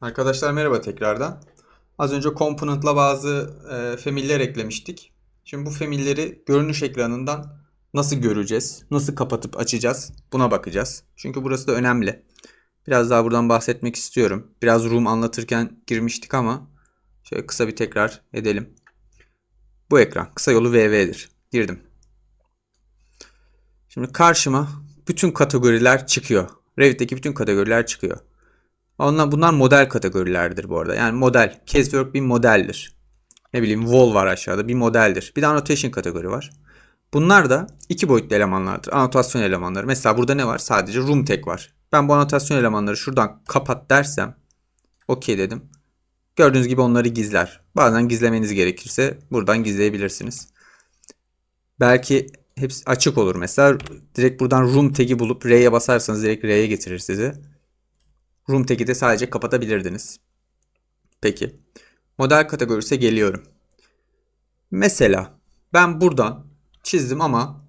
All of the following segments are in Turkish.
Arkadaşlar merhaba tekrardan. Az önce Component'la bazı e, familler eklemiştik. Şimdi bu familleri görünüş ekranından nasıl göreceğiz? Nasıl kapatıp açacağız? Buna bakacağız. Çünkü burası da önemli. Biraz daha buradan bahsetmek istiyorum. Biraz room anlatırken girmiştik ama şöyle kısa bir tekrar edelim. Bu ekran kısa yolu VV'dir. Girdim. Şimdi karşıma bütün kategoriler çıkıyor. Revit'teki bütün kategoriler çıkıyor. Onlar, bunlar model kategorilerdir bu arada. Yani model. Casework bir modeldir. Ne bileyim wall var aşağıda bir modeldir. Bir de annotation kategori var. Bunlar da iki boyutlu elemanlardır. Anotasyon elemanları. Mesela burada ne var? Sadece room tag var. Ben bu anotasyon elemanları şuradan kapat dersem okey dedim. Gördüğünüz gibi onları gizler. Bazen gizlemeniz gerekirse buradan gizleyebilirsiniz. Belki hepsi açık olur mesela. Direkt buradan room tag'i bulup R'ye basarsanız direkt R'ye getirir sizi. Room tag'i de sadece kapatabilirdiniz. Peki. Model kategorisi geliyorum. Mesela ben buradan çizdim ama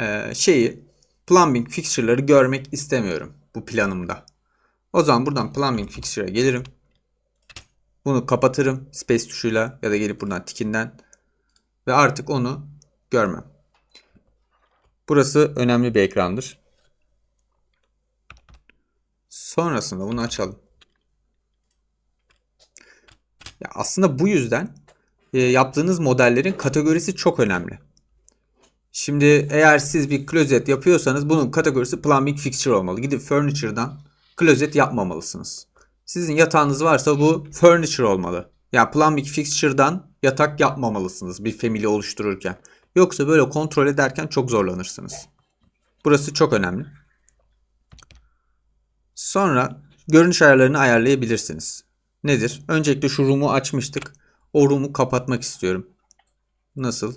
e, şeyi plumbing fixture'ları görmek istemiyorum bu planımda. O zaman buradan plumbing fixture'a gelirim. Bunu kapatırım space tuşuyla ya da gelip buradan tikinden ve artık onu görmem. Burası önemli bir ekrandır. Sonrasında bunu açalım. Ya aslında bu yüzden e, yaptığınız modellerin kategorisi çok önemli. Şimdi eğer siz bir closet yapıyorsanız bunun kategorisi plumbing fixture olmalı. Gidip furniture'dan closet yapmamalısınız. Sizin yatağınız varsa bu furniture olmalı. Yani plumbing fixture'dan yatak yapmamalısınız bir family oluştururken. Yoksa böyle kontrol ederken çok zorlanırsınız. Burası çok önemli. Sonra görünüş ayarlarını ayarlayabilirsiniz. Nedir? Öncelikle şu room'u açmıştık. O room'u kapatmak istiyorum. Nasıl?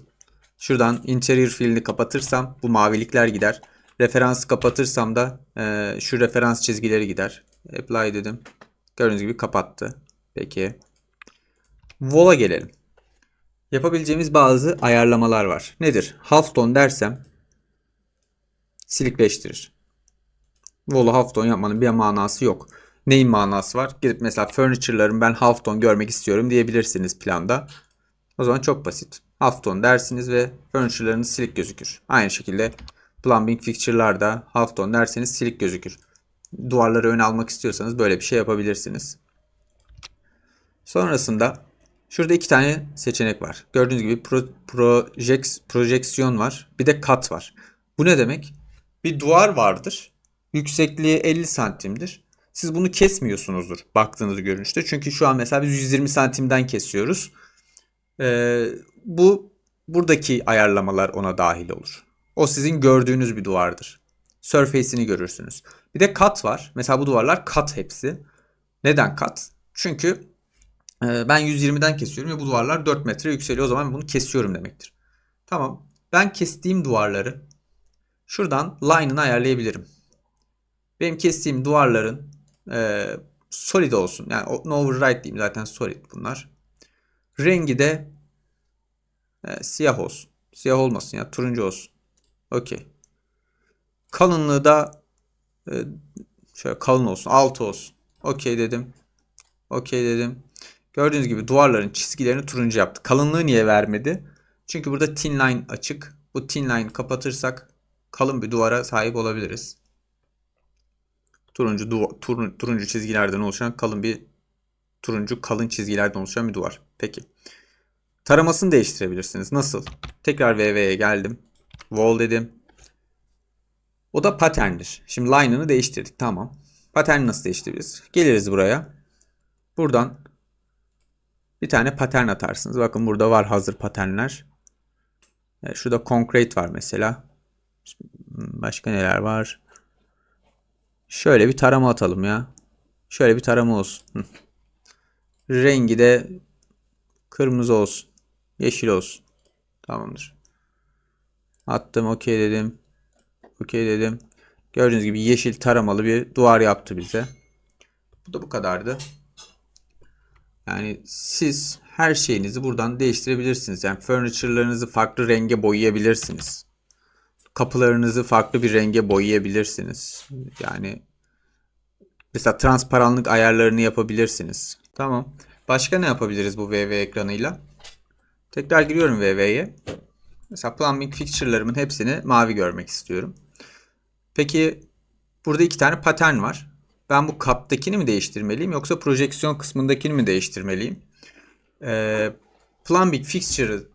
Şuradan interior fill'ini kapatırsam bu mavilikler gider. Referansı kapatırsam da e, şu referans çizgileri gider. Apply dedim. Gördüğünüz gibi kapattı. Peki. Wall'a gelelim. Yapabileceğimiz bazı ayarlamalar var. Nedir? Half tone dersem silikleştirir. Wall'u half tone yapmanın bir manası yok. Neyin manası var? Gidip mesela furniture'ların ben half tone görmek istiyorum diyebilirsiniz planda. O zaman çok basit. Half tone dersiniz ve furniture'larınız silik gözükür. Aynı şekilde plumbing fixture'lar da half tone derseniz silik gözükür. Duvarları öne almak istiyorsanız böyle bir şey yapabilirsiniz. Sonrasında şurada iki tane seçenek var. Gördüğünüz gibi pro, project, projeksiyon var. Bir de kat var. Bu ne demek? Bir duvar vardır. Yüksekliği 50 santimdir. Siz bunu kesmiyorsunuzdur baktığınız görünüşte. Çünkü şu an mesela biz 120 santimden kesiyoruz. Ee, bu buradaki ayarlamalar ona dahil olur. O sizin gördüğünüz bir duvardır. Surface'ini görürsünüz. Bir de kat var. Mesela bu duvarlar kat hepsi. Neden kat? Çünkü e, ben 120'den kesiyorum ve bu duvarlar 4 metre yükseliyor. O zaman bunu kesiyorum demektir. Tamam. Ben kestiğim duvarları şuradan line'ını ayarlayabilirim. Benim kestiğim duvarların e, solid olsun. Yani no override diyeyim zaten solid bunlar. Rengi de e, siyah olsun. Siyah olmasın ya turuncu olsun. Okey. Kalınlığı da e, şöyle kalın olsun. 6 olsun. Okey dedim. Okey dedim. Gördüğünüz gibi duvarların çizgilerini turuncu yaptı. Kalınlığı niye vermedi? Çünkü burada thin line açık. Bu thin line kapatırsak kalın bir duvara sahip olabiliriz. Turuncu duva, turun, turuncu çizgilerden oluşan kalın bir turuncu kalın çizgilerden oluşan bir duvar. Peki. Taramasını değiştirebilirsiniz. Nasıl? Tekrar VV'ye geldim. Wall dedim. O da pattern'dir. Şimdi line'ını değiştirdik. Tamam. Pattern'i nasıl değiştiririz? Geliriz buraya. Buradan bir tane pattern atarsınız. Bakın burada var hazır patternler. Şurada concrete var mesela. Başka neler var? Şöyle bir tarama atalım ya. Şöyle bir tarama olsun. Rengi de kırmızı olsun. Yeşil olsun. Tamamdır. Attım okey dedim. Okey dedim. Gördüğünüz gibi yeşil taramalı bir duvar yaptı bize. Bu da bu kadardı. Yani siz her şeyinizi buradan değiştirebilirsiniz. Yani furniture'larınızı farklı renge boyayabilirsiniz. Kapılarınızı farklı bir renge boyayabilirsiniz. Yani Mesela transparanlık ayarlarını yapabilirsiniz. Tamam. Başka ne yapabiliriz bu VV ekranıyla? Tekrar giriyorum VV'ye. Mesela plumbing fixture'larımın hepsini mavi görmek istiyorum. Peki burada iki tane patern var. Ben bu kaptakini mi değiştirmeliyim yoksa projeksiyon kısmındakini mi değiştirmeliyim? Ee, plumbing fixture'ı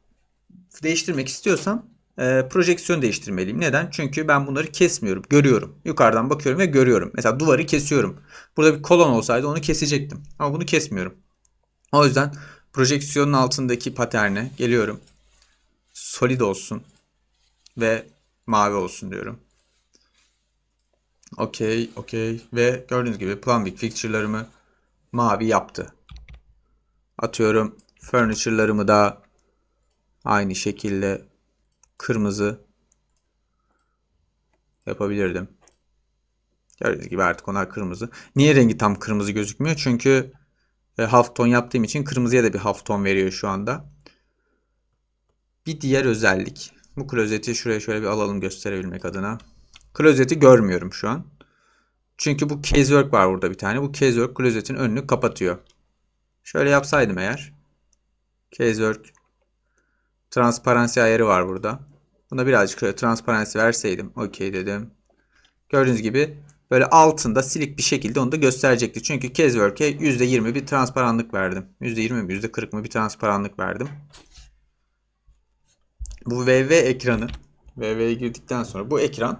değiştirmek istiyorsam e, projeksiyon değiştirmeliyim. Neden? Çünkü ben bunları kesmiyorum. Görüyorum. Yukarıdan bakıyorum ve görüyorum. Mesela duvarı kesiyorum. Burada bir kolon olsaydı onu kesecektim. Ama bunu kesmiyorum. O yüzden projeksiyonun altındaki paterne geliyorum. Solid olsun. Ve mavi olsun diyorum. Okey, okey. Ve gördüğünüz gibi plumbing fixture'larımı mavi yaptı. Atıyorum furniture'larımı da aynı şekilde kırmızı yapabilirdim. Gördüğünüz gibi artık onlar kırmızı. Niye rengi tam kırmızı gözükmüyor? Çünkü e, half ton yaptığım için kırmızıya da bir half ton veriyor şu anda. Bir diğer özellik. Bu klozeti şuraya şöyle bir alalım gösterebilmek adına. Klozeti görmüyorum şu an. Çünkü bu casework var burada bir tane. Bu casework klozetin önünü kapatıyor. Şöyle yapsaydım eğer. Casework transparansi ayarı var burada. Buna birazcık şöyle transparansi verseydim. Okey dedim. Gördüğünüz gibi böyle altında silik bir şekilde onu da gösterecekti. Çünkü casework'e %20 bir transparanlık verdim. %20 mi %40 mı bir transparanlık verdim. Bu VV ekranı VV'ye girdikten sonra bu ekran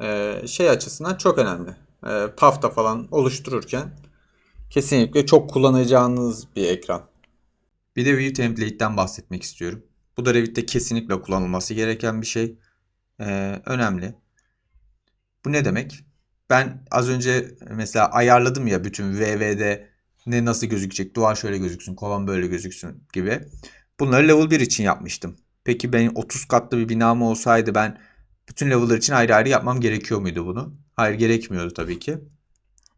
e, şey açısından çok önemli. E, PAF'ta falan oluştururken kesinlikle çok kullanacağınız bir ekran. Bir de View Template'den bahsetmek istiyorum. Bu da Revit'te kesinlikle kullanılması gereken bir şey. Ee, önemli. Bu ne demek? Ben az önce mesela ayarladım ya bütün VV'de ne nasıl gözükecek, duvar şöyle gözüksün, kolon böyle gözüksün gibi. Bunları level 1 için yapmıştım. Peki benim 30 katlı bir binam olsaydı ben bütün level'lar için ayrı ayrı yapmam gerekiyor muydu bunu? Hayır gerekmiyordu tabii ki.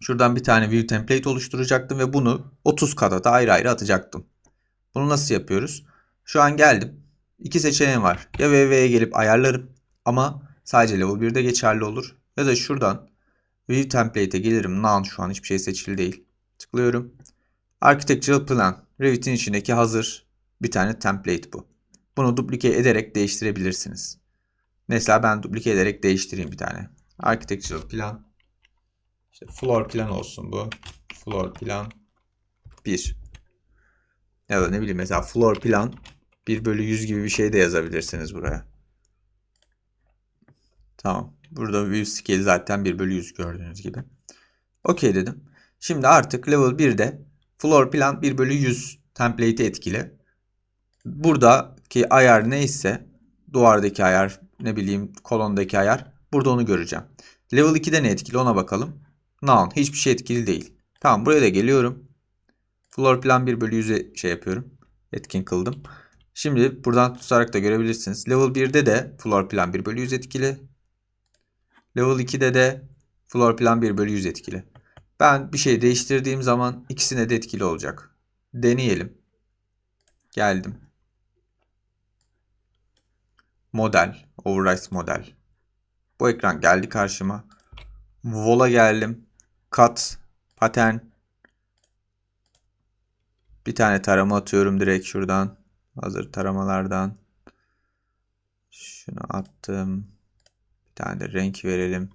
Şuradan bir tane view template oluşturacaktım ve bunu 30 kata da ayrı ayrı atacaktım. Bunu nasıl yapıyoruz? Şu an geldim. İki seçeneğim var. Ya VV'ye gelip ayarlarım ama sadece level 1'de geçerli olur. Ya da şuradan view template'e gelirim. None şu an hiçbir şey seçili değil. Tıklıyorum. Architectural plan. Revit'in içindeki hazır bir tane template bu. Bunu duplike ederek değiştirebilirsiniz. Mesela ben duplike ederek değiştireyim bir tane. Architectural plan. İşte floor plan olsun bu. Floor plan 1. Ya da ne bileyim mesela floor plan 1 bölü 100 gibi bir şey de yazabilirsiniz buraya. Tamam. Burada view scale zaten 1 bölü 100 gördüğünüz gibi. Okey dedim. Şimdi artık level 1'de floor plan 1 bölü 100 template'i etkili. Buradaki ayar neyse duvardaki ayar ne bileyim kolondaki ayar burada onu göreceğim. Level 2'de ne etkili ona bakalım. None. Hiçbir şey etkili değil. Tamam buraya da geliyorum. Floor plan 1 bölü 100'e şey yapıyorum. Etkin kıldım. Şimdi buradan tutarak da görebilirsiniz. Level 1'de de floor plan 1 bölü 100 etkili. Level 2'de de floor plan 1 bölü 100 etkili. Ben bir şey değiştirdiğim zaman ikisine de etkili olacak. Deneyelim. Geldim. Model. Override model. Bu ekran geldi karşıma. Vola geldim. Cut. Pattern. Bir tane tarama atıyorum direkt şuradan. Hazır taramalardan. Şunu attım. Bir tane de renk verelim.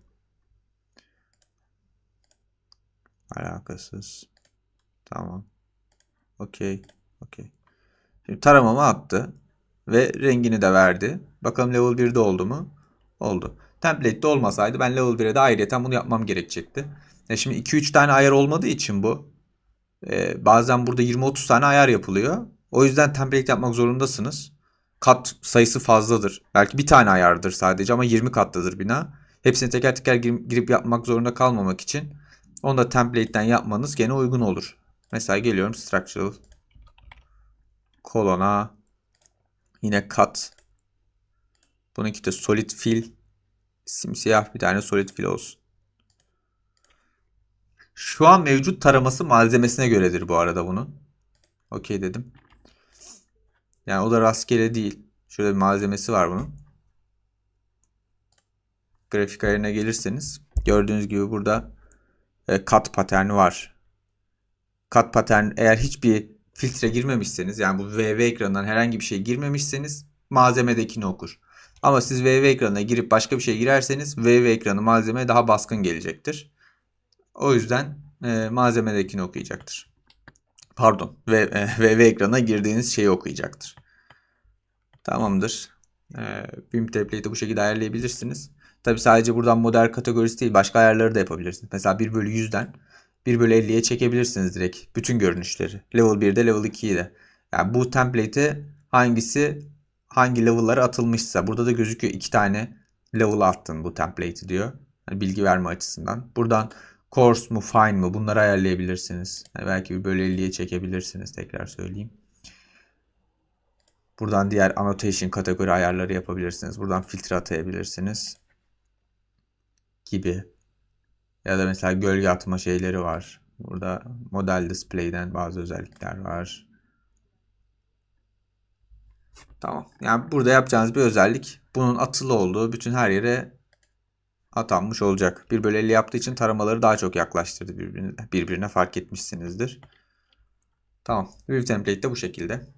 Alakasız. Tamam. Okey. Okey. Şimdi taramamı attı. Ve rengini de verdi. Bakalım level 1'de oldu mu? Oldu. Template'de olmasaydı ben level 1'e de ayrıyeten bunu yapmam gerekecekti. Ya şimdi 2-3 tane ayar olmadığı için bu. E, bazen burada 20-30 tane ayar yapılıyor. O yüzden template yapmak zorundasınız. Kat sayısı fazladır. Belki bir tane ayardır sadece ama 20 kattadır bina. Hepsini teker teker girip yapmak zorunda kalmamak için onu da template'ten yapmanız gene uygun olur. Mesela geliyorum structural kolona yine kat bununki de solid fill simsiyah bir tane solid fill olsun. Şu an mevcut taraması malzemesine göredir bu arada bunun. Okey dedim. Yani o da rastgele değil. Şöyle bir malzemesi var bunun. Grafik ayarına gelirseniz gördüğünüz gibi burada e, kat paterni var. Kat patern eğer hiçbir filtre girmemişseniz yani bu VV ekranından herhangi bir şey girmemişseniz malzemedekini okur. Ama siz VV ekranına girip başka bir şey girerseniz VV ekranı malzemeye daha baskın gelecektir. O yüzden e, malzemedekini okuyacaktır. Pardon. E, VV ekrana girdiğiniz şeyi okuyacaktır. Tamamdır. E, BIM template'i bu şekilde ayarlayabilirsiniz. Tabi sadece buradan model kategorisi değil başka ayarları da yapabilirsiniz. Mesela 1 bölü 100'den 1 bölü 50'ye çekebilirsiniz direkt. Bütün görünüşleri. Level 1'de level 2'yi de. Yani bu template'e hangisi hangi level'lara atılmışsa. Burada da gözüküyor iki tane level attın bu template'i diyor. Yani bilgi verme açısından. Buradan coarse mu fine mu bunları ayarlayabilirsiniz. Yani belki bir bölü 50'ye çekebilirsiniz tekrar söyleyeyim. Buradan diğer annotation kategori ayarları yapabilirsiniz. Buradan filtre atayabilirsiniz. Gibi. Ya da mesela gölge atma şeyleri var. Burada model display'den bazı özellikler var. Tamam. Yani burada yapacağınız bir özellik bunun atılı olduğu bütün her yere atanmış olacak. 1 bölü 50 yaptığı için taramaları daha çok yaklaştırdı birbirine, birbirine fark etmişsinizdir. Tamam. View template de bu şekilde.